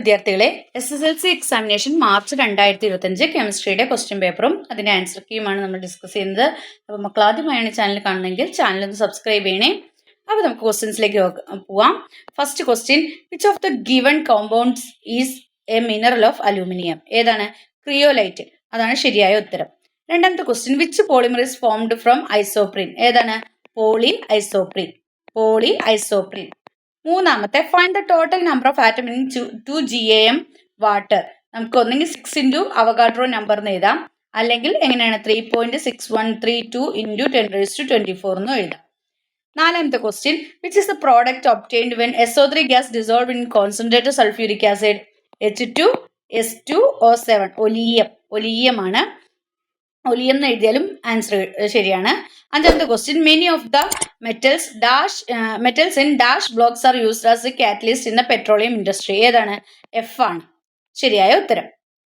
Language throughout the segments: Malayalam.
വിദ്യാർത്ഥികളെ S S L C examination March രണ്ടായിരത്തി ഇരുപത്തഞ്ച് കെമിസ്ട്രിയുടെ ക്വസ്റ്റ്യൻ പേപ്പറും അതിന്റെ ആൻസർ കീയുമാണ് നമ്മൾ ഡിസ്കസ് ചെയ്യുന്നത്. അപ്പോൾ മക്കൾ ആദ്യമായാണ് ചാനൽ കാണുന്നതെങ്കിൽ ചാനൽ ഒന്ന് സബ്സ്ക്രൈബ് ചെയ്യണേ. അപ്പോൾ നമുക്ക് ക്വസ്റ്റ്യൻസിലേക്ക് പോവാം. First question which of the given compounds is a mineral of aluminium ഏതാണ്? ക്രിയോലൈറ്റ് അതാണ് ശരിയായ ഉത്തരം. രണ്ടാമത്തെ question which polymer formed from isoprene ഏതാണ്? പോളി ഐസോപ്രിൻ പോളി ഐസോപ്രിൻ മൂന്നാമത്തെ find the total number of atom in two G A M water നമുക്ക് ഒന്നെങ്കിൽ സിക്സ് ഇന്റു അവഗാഡ്രോ നമ്പർ എന്ന് എഴുതാം. അല്ലെങ്കിൽ എങ്ങനെയാണ് three point six one three two into ten raise to twenty four എന്ന് എഴുതാം. നാലാമത്തെ question which is the product obtained when S O three gas dissolve in concentrated sulphuric acid H two S two O seven oleum. ഒലിയമാണ്. Oleum എന്ന് എഴുതിയാലും ആൻസർ ശരിയാണ്. അഞ്ചാമത്തെ question many of the metals dash metals in dash blocks are used as a catalyst in the petroleum industry ഏതാണ്? എഫ് ആണ്. ശരിയായ ഉത്തരം.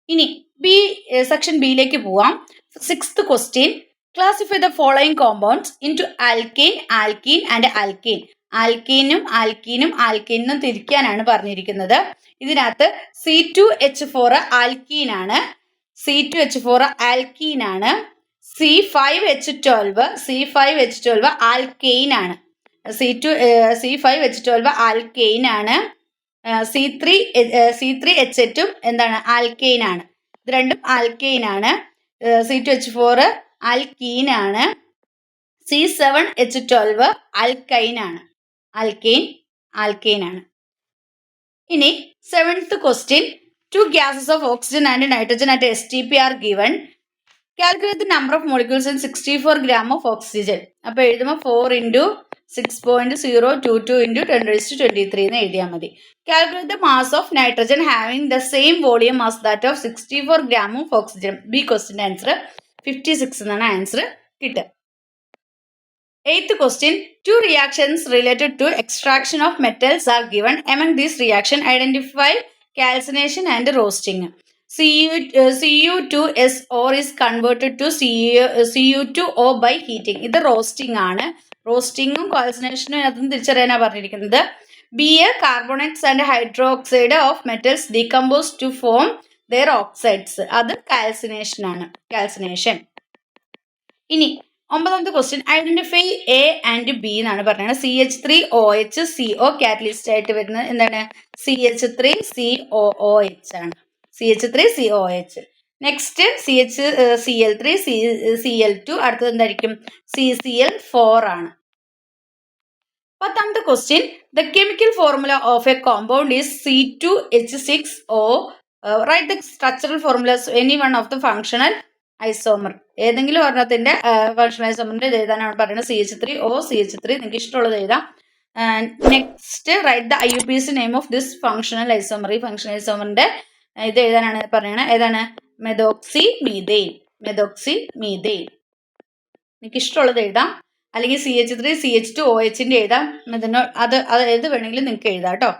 ഇനി ബി സെക്ഷൻ ബിയിലേക്ക് പോവാം. Sixth question classify the following compounds into alkane alkene and alkyne ആൽക്കീനും ആൽക്കീനും ആൽക്കീനും തിരിക്കാനാണ് പറഞ്ഞിരിക്കുന്നത്. ഇതിനകത്ത് C two H four alkene ആണ്. C two H four alkene ആണ്. C five H twelve C five H twelve alkane ആണ്. C two C five H twelve alkane ആണ്. C three C three H എറ്റും എന്താണ്? ആൽക്കെയിൻ ആണ്. ഇത് രണ്ടും ആൽക്കെയിൻ ആണ്. C two H four alkene ആണ്. C seven H twelve alkyne ആണ്. ആൽക്കെയിൻ ആൽക്കെയിൻ ആണ്. ഇനി seventh question two gases of oxygen and nitrogen at S T P are given calculate the number of molecules in sixty four gram of oxygen അപ്പോൾ എഴുതുമ്പോൾ four into six point zero two two into ten raised twenty three എന്ന് എഴുതിയാൽ മതി. Calculate the mass of nitrogen having the same volume mass that of sixty four gram of oxygen B ക്വസ്റ്റിന്റെ answer fifty six എന്നാണ് ആൻസർ കിട്ടുക. Eighth question two reactions related to extraction of metals are given among these reaction identify calcination and roasting C U two S ore is converted to C C U two O by heating ഇത് റോസ്റ്റിംഗ് ആണ്. റോസ്റ്റിങ്ങും കോൺസെൻട്രേഷനും അതും തിരിച്ചറിയാനാണ് പറഞ്ഞിരിക്കുന്നത്. B A carbonates and hydroxide of metals decompose to form their oxides അത് കാൽസിനേഷൻ ആണ്. കാൽസിനേഷൻ ഇനി ഒമ്പതാമത്തെ question identify A and B എന്നാണ് പറയുന്നത് C H three O H C O catalyst ആയിട്ട് വരുന്നത്. എന്താണ്? C H three C O H ആണ്. C H three C O H next C H C L three C C L two അടുത്തത് എന്തായിരിക്കും? സി സി എൽ ഫോർ ആണ്. പത്താമത്തെ question the chemical formula of a compound is C two H six O write the structural formulas any one of the functional isomer ഏതെങ്കിലും ഒരെണ്ണത്തിന്റെ ഫങ്ഷണൽ ഐസോമറിന്റെ എഴുതാനാണ് പറയുന്നത്. C H three O C H three നിങ്ങൾക്ക് ഇഷ്ടമുള്ളത് എഴുതാം. Next write the I U P S name of this functional isomer ഈ ഫങ്ഷണൽ ഐസോമറിന്റെ ഇത് എഴുതാനാണ് പറയണത് ഏതാണ്? മെതോക്സി മീതെയിൻ മെതോക്സി മീതെയിൻ നിങ്ങൾക്ക് ഇഷ്ടമുള്ളത് എഴുതാം. അല്ലെങ്കിൽ C H three C H two O എച്ചിന്റെ എഴുതാം. ഇതിനോ അത് അത് ഏത് വേണമെങ്കിലും നിങ്ങൾക്ക് എഴുതാം കേട്ടോ.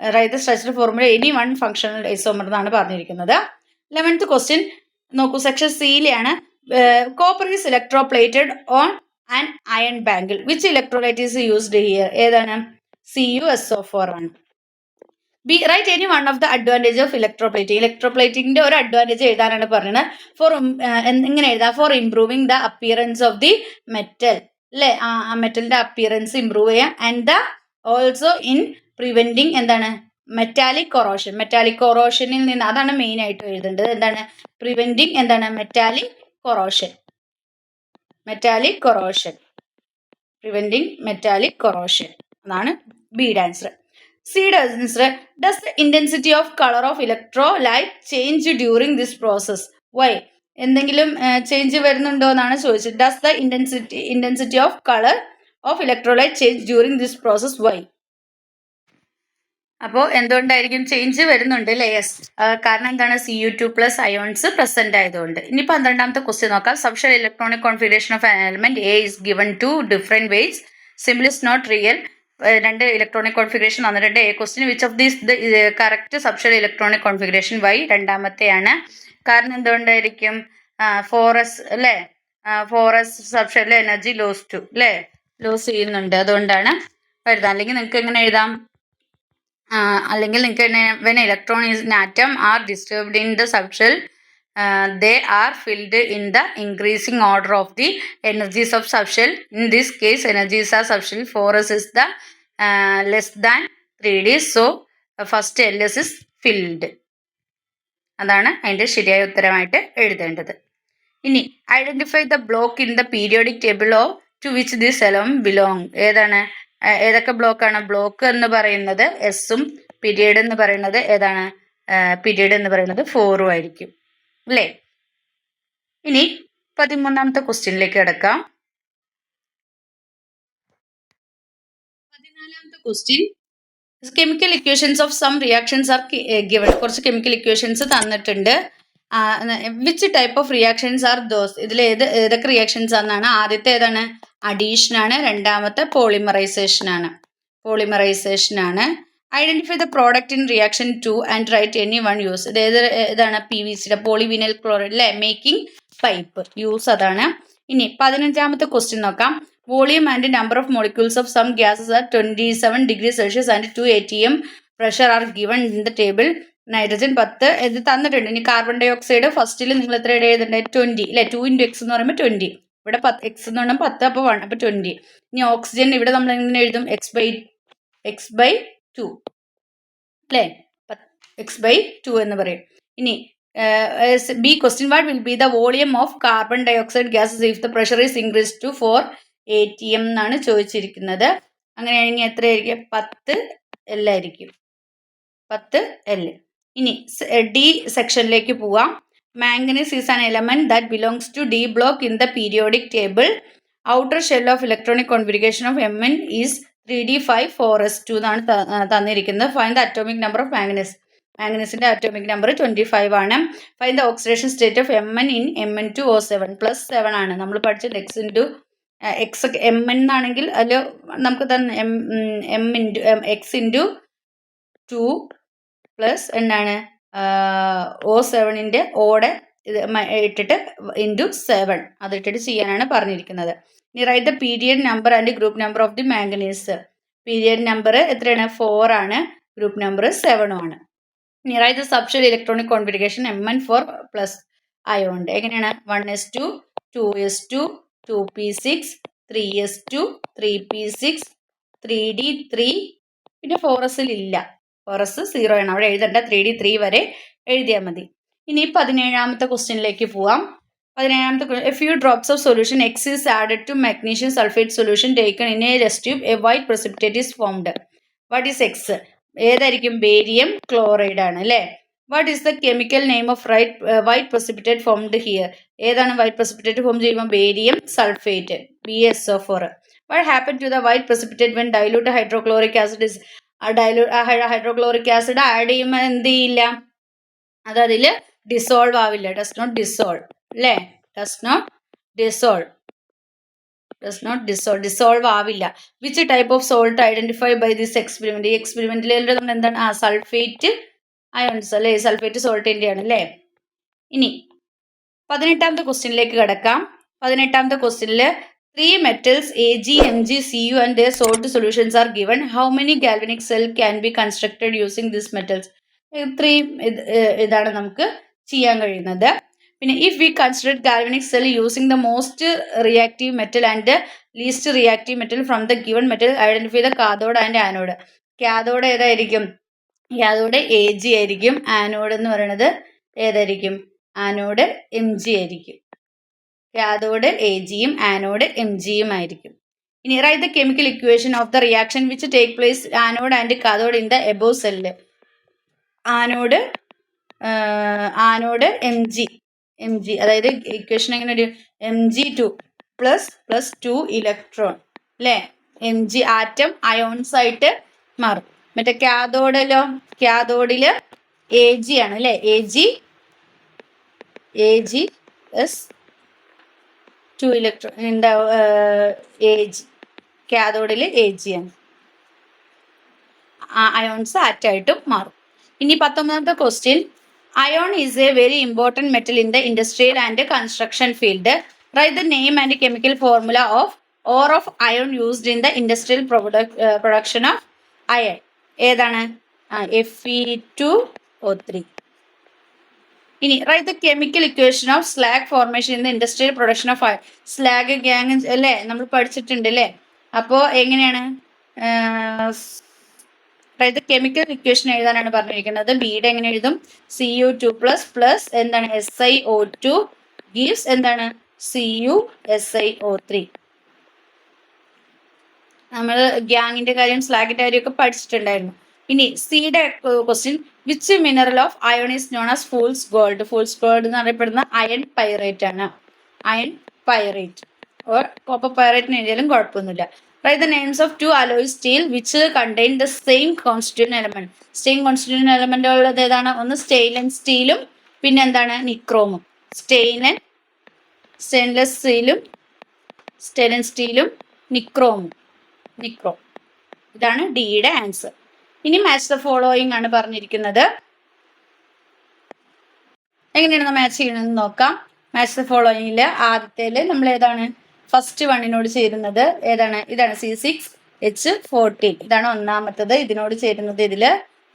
Write structure formula any one functional isomer എന്നാണ് പറഞ്ഞിരിക്കുന്നത്. ലെവൻത്ത് ക്വസ്റ്റ്യൻ നോക്കൂ section സിയിലെയാണ് copper is electroplated on and iron ബാങ്കിൽ which electrolyte is used here ഏതാണ്? C U S O four ആണ് B write any one of the advantage of electroplating ഇലക്ട്രോപ്ലേറ്റിംഗിന്റെ ഒരു അഡ്വാന്റേജ് എഴുതാനാണ് പറയുന്നത് ഫോർ ഇങ്ങനെ എഴുതാം. For improving the appearance of the metal അല്ലെ ആ മെറ്റലിന്റെ അപ്പിയറൻസ് ഇംപ്രൂവ് ചെയ്യാം. And the also in preventing എന്താണ്? മെറ്റാലിക് കൊറോഷൻ മെറ്റാലിക് കൊറോഷനിൽ നിന്ന് അതാണ് മെയിൻ ആയിട്ട് എഴുതേണ്ടത്. എന്താണ്? പ്രിവെന്റിങ് എന്താണ്? Metallic corrosion metallic corrosion preventing metallic corrosion അതാണ് B answer answer does the intensity of colour of electrolyte change during this process why എന്തെങ്കിലും ചേഞ്ച് വരുന്നുണ്ടോ എന്നാണ് ചോദിച്ചത്. Does the intensity intensity of colour of electrolyte change during this process why അപ്പോൾ എന്തുകൊണ്ടായിരിക്കും ചേഞ്ച് വരുന്നുണ്ട് അല്ലേ? യെസ് കാരണം എന്താണ്? C U two plus ions present ആയതുകൊണ്ട്. ഇനി പന്ത്രണ്ടാമത്തെ ക്വസ്റ്റ്യൻ നോക്കാം. Subshell electronic configuration of element A is given two different ways simple is not real രണ്ട് ഇലക്ട്രോണിക് കോൺഫിഗറേഷൻ വന്നിട്ടുണ്ട് A question which of these correct subshell electronic configuration why രണ്ടാമത്തെയാണ്. കാരണം എന്തുകൊണ്ടായിരിക്കും? ഫോറസ് അല്ലേ ഫോറസ് സബ്ഷനിൽ എനർജി ലോസ് ടു അല്ലേ ലോസ് ചെയ്യുന്നുണ്ട്. അതുകൊണ്ടാണ് വരുന്നത്. അല്ലെങ്കിൽ നിങ്ങൾക്ക് എങ്ങനെ എഴുതാം? അല്ലെങ്കിൽ നിങ്ങൾക്ക് when electron atom are disturbed in the subshell they are filled in the increasing order of the energies of subshell in this case energies are subshell four S is the less than three D so first L S is filled അതാണ് അതിന്റെ ശരിയായ ഉത്തരമായിട്ട് എഴുതേണ്ടത്. ഇനി identify the block in the periodic table O to which this element belong ഏതാണ്? ഏതൊക്കെ ബ്ലോക്കാണ് ബ്ലോക്ക് എന്ന് പറയുന്നത് എസും പീരിയഡ് എന്ന് പറയുന്നത് ഏതാണ്? പീരിയഡ് എന്ന് പറയുന്നത് ഫോറും ആയിരിക്കും. അല്ലേ? ഇനി പതിമൂന്നാമത്തെ ക്വസ്റ്റ്യനിലേക്ക് കിടക്കാം. പതിനാലാമത്തെ question. Chemical equations of some reactions are given കുറച്ച് കെമിക്കൽ ഇക്വേഷൻസ് തന്നിട്ടുണ്ട്. Which type of reactions are those ഇതിൽ ഏത് ഏതൊക്കെ റിയാക്ഷൻസ് ആണെന്നാണ്? ആദ്യത്തെ ഏതാണ്? അഡീഷൻ ആണ്. രണ്ടാമത്തെ പോളിമറൈസേഷൻ ആണ്. പോളിമറൈസേഷൻ ആണ്. Identify the product in reaction two and write any one use അതായത് ഇതാണ് പി വി സിയുടെ പോളിവിനൽ ക്ലോറൈഡ് അല്ലേ മേക്കിംഗ് പൈപ്പ് യൂസ് അതാണ്. ഇനി പതിനഞ്ചാമത്തെ ക്വസ്റ്റ്യൻ നോക്കാം. Volume and number of molecules of some gases are twenty seven degree Celsius and two A T M pressure are given in the table nitrogen പത്ത് ഇത് തന്നിട്ടുണ്ട്. ഇനി കാർബൺ ഡൈ ഓക്സൈഡ് ഫസ്റ്റിൽ നിങ്ങൾ എത്ര എഴുതേണ്ടത് ട്വന്റി അല്ലെ ടു ഇന്റു എക്സ് എന്ന് പറയുമ്പോൾ ട്വന്റി ഇവിടെ പത്ത് എക്സ് എന്ന് പറഞ്ഞാൽ പത്ത് അപ്പോൾ വൺ അപ്പോൾ ട്വന്റി ഇനി ഓക്സിജൻ ഇവിടെ നമ്മൾ എങ്ങനെ എഴുതും? X by x by two അല്ലേ എക്സ് ബൈ ടു എന്ന് പറയും. ഇനി B question what will be the volume of carbon dioxide gases if the pressure is increase to four A T M എന്നാണ് ചോദിച്ചിരിക്കുന്നത്. അങ്ങനെയാണെങ്കിൽ എത്രയായിരിക്കും? പത്ത് എൽ ആയിരിക്കും. പത്ത് എൽ ഇനി ഡി സെക്ഷനിലേക്ക് പോവാം. Manganese is an element that belongs to D block in the periodic table outer shell of electronic configuration of M N is three D five four S two എന്നാണ് തന്നിരിക്കുന്നത്. Fine the atomic number of Magnus മാഗ്നസിന്റെ അറ്റോമിക് നമ്പർ ട്വന്റി ഫൈവ് ആണ്. Fine the oxidation state of M N in M N two O seven plus seven ആണ് നമ്മൾ പഠിച്ചത് x into x M N എന്നാണെങ്കിൽ അതിൽ നമുക്ക് തന്നെ M M into x into two plus എന്താണ്? ഒ സെവനിന്റെ ഓടെ ഇത് ഇട്ടിട്ട് ഇന്റു സെവൻ അതിട്ടിട്ട് ചെയ്യാനാണ് പറഞ്ഞിരിക്കുന്നത്. ഇനി write the period number and group number of the manganese period number എത്രയാണ്? ഫോർ ആണ്. ഗ്രൂപ്പ് നമ്പർ സെവനും ആണ്. ഇനി write the subshell electronic configuration M N four plus അയോണ്ട് എങ്ങനെയാണ്? One S two two S two two P six three S two three P six three D three പിന്നെ ഫോർ എസിൽ ഇല്ല. ഫോർ എസ് സീറോ ആണ്. അവിടെ എഴുതേണ്ട. ത്രീ ഡി ത്രീ വരെ എഴുതിയാൽ മതി. ഇനി പതിനേഴാമത്തെ ക്വസ്റ്റ്യനിലേക്ക് പോവാം. പതിനേഴാമത്തെ a few drops of solution X is added to magnesium sulphate solution taken in a test tube a white precipitate is formed what is X ഏതായിരിക്കും? ബേരിയം ക്ലോറൈഡ് ആണ് അല്ലേ? What is the chemical name of right white precipitate formed here ഏതാണ് വൈറ്റ് പ്രസിപ്റ്റേറ്റ് ഫോം ചെയ്യുമ്പോൾ? Barium sulphate B S O four what happen to the white precipitate when dilute hydrochloric acid is dilute hydrochloric acid add ചെയ്യുമ്പോൾ എന്ത് ചെയ്യില്ല? അത് ഡിസോൾവ് ആവില്ല. ഡസ് നോട്ട് ഡിസോൾവ് അല്ലേ does not dissolve does not dissolve dissolve ആവില്ല. Which type of salt identify by this experiment ഈ എക്സ്പെരിമെന്റിൽ നമ്മൾ എന്താണ്? ആ സൾഫേറ്റ് അയോൺസ് അല്ലേ സൾഫേറ്റ് സോൾട്ടിന്റെ ആണ് അല്ലേ ഇനി പതിനെട്ടാമത്തെ ക്വസ്റ്റ്യനിലേക്ക് കിടക്കാം. പതിനെട്ടാമത്തെ ക്വസ്റ്റ്യനിൽ three metals A G M G C U and their salt solutions are given how many galvanic cell can be constructed using this metals ഇത്രയും ഇതാണ് നമുക്ക് ചെയ്യാൻ കഴിയുന്നത്. പിന്നെ if we consider galvanic cell using the most reactive metal and least reactive metal from the given metal identify the cathode and anode cathode ഏതായിരിക്കും? കാതോഡ് എ ജി ആയിരിക്കും. ആനോഡ് എന്ന് പറയുന്നത് ഏതായിരിക്കും? ആനോഡ് എം ജി ആയിരിക്കും. കാതോഡ് എ ജിയും ആനോഡ് എം ജിയും ആയിരിക്കും. ഇനി write the chemical equation of the reaction which take place anode and cathode in the above cell anode anode M G M G അതായത് ഇക്വേഷൻ എങ്ങനെ ഒരു M G two plus plus two electron അല്ലേ എം ജി ആറ്റം അയോൺസ് ആയിട്ട് മാറും. മറ്റേ കാതോഡിലോ കാതോഡിൽ എ ജി ആണ് അല്ലേ A G A G S two electron എന്താ എ ജി കാതോഡിൽ എ ജി ആണ്. അയോൺസ് ആറ്റായിട്ടും മാറും. ഇനി പത്തൊമ്പതാമത്തെ question iron is a very important metal in the industrial and construction field write the name and chemical formula of or of iron used in the industrial production of iron ഏതാണ്? F E two O three ഇനി write the chemical equation of slag formation in the industrial production of slag gangue അല്ലേ? നമ്മൾ പഠിച്ചിട്ടുണ്ട് അല്ലേ? അപ്പോൾ എങ്ങനെയാണ്? ദ കെമിക്കൽ ഇക്വേഷൻ എഴുതാനാണ് പറഞ്ഞിരിക്കുന്നത്. ബിയുടെ എങ്ങനെ എഴുതും? C U two plus plus എന്താണ്? S I O two gives എന്താണ്? C U S I O three നമ്മൾ ഗ്യാങ്ങിന്റെ കാര്യം സ്ലാഗിന്റെ കാര്യമൊക്കെ പഠിച്ചിട്ടുണ്ടായിരുന്നു. ഇനി സിയുടെ question which mineral of iron is known as fool's gold fool's gold എന്ന് അറിയപ്പെടുന്ന അയൺ പൈറേറ്റ് ആണ്. അയൺ പൈറേറ്റ് ഓർ കോപ്പർ പൈറേറ്റിന് എഴുതിയാലും കുഴപ്പമൊന്നുമില്ല. Write the names of two alloy steel which contain the same constituent element same constituent element ഉള്ളത് ഏതാണ്? ഒന്ന് സ്റ്റെയിലൻ സ്റ്റീലും പിന്നെ എന്താണ്? നിക്രോമും സ്റ്റെയിനൻ സ്റ്റെയിൻലെസ് സ്റ്റീലും സ്റ്റെയിലൻ സ്റ്റീലും നിക്രോമും നിക്രോം ഇതാണ് ഡിയുടെ ആൻസർ ഇനി മാച്ച് ദ ഫോളോയിങ് ആണ് പറഞ്ഞിരിക്കുന്നത്. എങ്ങനെയാണ് മാച്ച് ചെയ്യണമെന്ന് നോക്കാം. മാച്ച് ദ ഫോളോയിങ്ങിൽ ആദ്യത്തേൽ നമ്മൾ ഏതാണ്? ഫസ്റ്റ് വണ്ണിനോട് ചേരുന്നത് ഏതാണ്? ഇതാണ് സി സിക്സ് എച്ച് ഫോർട്ടീൻ ഇതാണ് ഒന്നാമത്തത്. ഇതിനോട് ചേരുന്നത് ഇതിൽ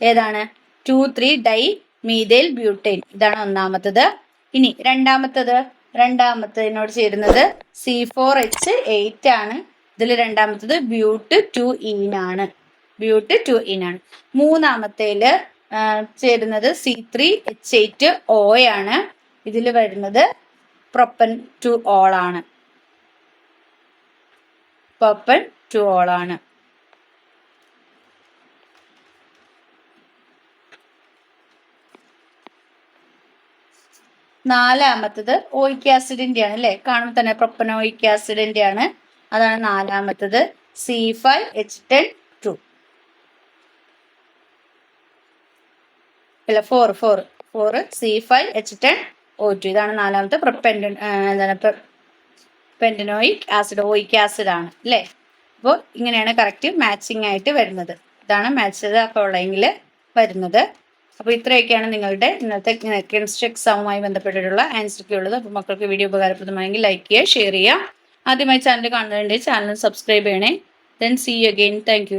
ഏതാണ്? Two three di methyl butyne ഇതാണ് ഒന്നാമത്തത്. ഇനി രണ്ടാമത്തത്? രണ്ടാമത്തതിനോട് ചേരുന്നത് സി ഫോർ എച്ച് എയ്റ്റ് ആണ്. ഇതിൽ രണ്ടാമത്തത് ബ്യൂട്ട് ടു ആണ്. ബ്യൂട്ട് ടു ആണ്. മൂന്നാമത്തേൽ മൂന്നാമത്തേൽ ചേരുന്നത് C three H eight O ആണ്. ഇതിൽ വരുന്നത് പ്രൊപ്പൻ ടു ഓൾ ആണ്. പ്രൊപ്പൻ ടു ഓൾ ആണ്. നാലാമത്തത് ഓയിക് ആസിഡിന്റെ ആണ് അല്ലെ? കാണുമ്പോൾ തന്നെ പ്രൊപ്പനോയിക് ആസിഡിന്റെ ആണ്. അതാണ് നാലാമത്തത് C five H ten two അല്ല four four four C five H ten O two ഇതാണ് നാലാമത്തെ പ്രൊപ്പൻ എന്താണ് പെൻഡനോയിക് ആസിഡ് ഓയിക് ആസിഡ് ആണ് അല്ലേ? അപ്പോൾ ഇങ്ങനെയാണ് കറക്റ്റ് മാച്ചിങ് ആയിട്ട് വരുന്നത്. ഇതാണ് മാച്ച് ഫോളോയിങ്ങിൽ വരുന്നത്. അപ്പോൾ ഇത്രയൊക്കെയാണ് നിങ്ങളുടെ ഇന്നത്തെ കെമിസ്ട്രി എക്സാമുമായി ബന്ധപ്പെട്ടിട്ടുള്ള ആൻസർ ഉള്ളത്. അപ്പോൾ മക്കൾക്ക് വീഡിയോ ഉപകാരപ്രദമായെങ്കിൽ ലൈക്ക് ചെയ്യുക ഷെയർ ചെയ്യുക. ആദ്യമായി ചാനൽ കാണുന്നുണ്ടെങ്കിൽ ചാനൽ സബ്സ്ക്രൈബ് ചെയ്യണേ. Then see you again thank